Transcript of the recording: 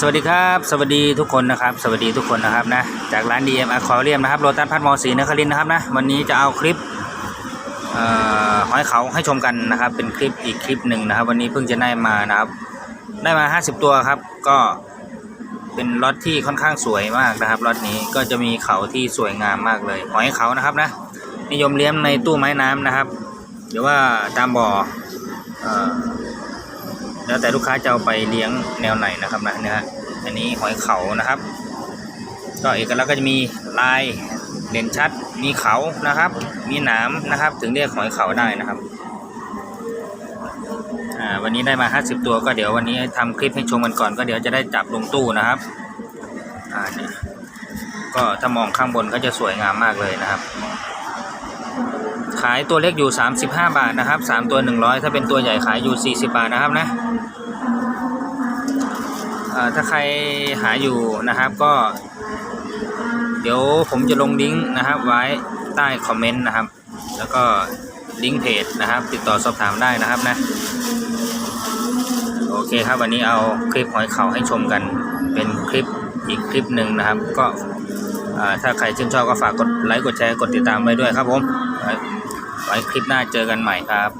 สวัสดีครับ สวัสดีทุกคนนะครับ สวัสดีทุกคนนะครับนะจากร้าน DM Aquarium นะครับโรตัสพัทมอสีนครินนะครับนะวันนี้จะเอาคลิปเอ่อหอยเขาให้ชมกันนะครับ เป็นคลิปอีกคลิปหนึ่งนะครับ วันนี้เพิ่งจะได้มานะครับ ได้มา 50 ตัวครับ ก็เป็นล็อตที่ค่อนข้างสวยมากนะครับล็อตนี้ก็จะมีเขาที่สวยงามมากเลยหอยเขานะครับนะนิยมเลี้ยงในตู้ไม้น้ำนะครับ หรือว่าตามบ่ออ แล้วแต่ลูกค้าจะเอาไปเลี้ยงแนวไหนนะครับนะเนี่ยฮะอันนี้หอยเขานะครับ ก็เอกลักษณ์ก็จะมีลายเด่นชัด มีเขานะครับ มีหนามนะครับ ถึงเรียกหอยเขาได้นะครับอ่าวันนี้ได้มา 50 ตัวก็เดี๋ยววันนี้ทำคลิปให้ชมกันก่อน ก็เดี๋ยวจะได้จับลงตู้นะครับอ่าเนี่ยก็ถ้ามองข้างบนก็จะสวยงามมากเลยนะครับ ขายตัวเล็กอยู่ 35 บาทนะครับ 3 ตัว 100 ถ้าเป็นตัวใหญ่ขายอยู่ 40 บาทนะครับนะถ้าใครหาอยู่นะครับก็ เดี๋ยวผมจะลงลิงก์นะครับไว้ใต้คอมเมนต์นะครับ แล้วก็ลิงก์เพจนะครับ ติดต่อสอบถามได้นะครับนะโอเคครับวันนี้เอาคลิปหอยเข่าให้ชมกันเป็นคลิปอีกคลิปหนึ่งนะครับ ก็ถ้าใครชื่นชอบก็ฝากกดไลค์กดแชร์กดติดตามไว้ด้วยครับผม ไว้คลิปหน้าเจอกันใหม่ครับ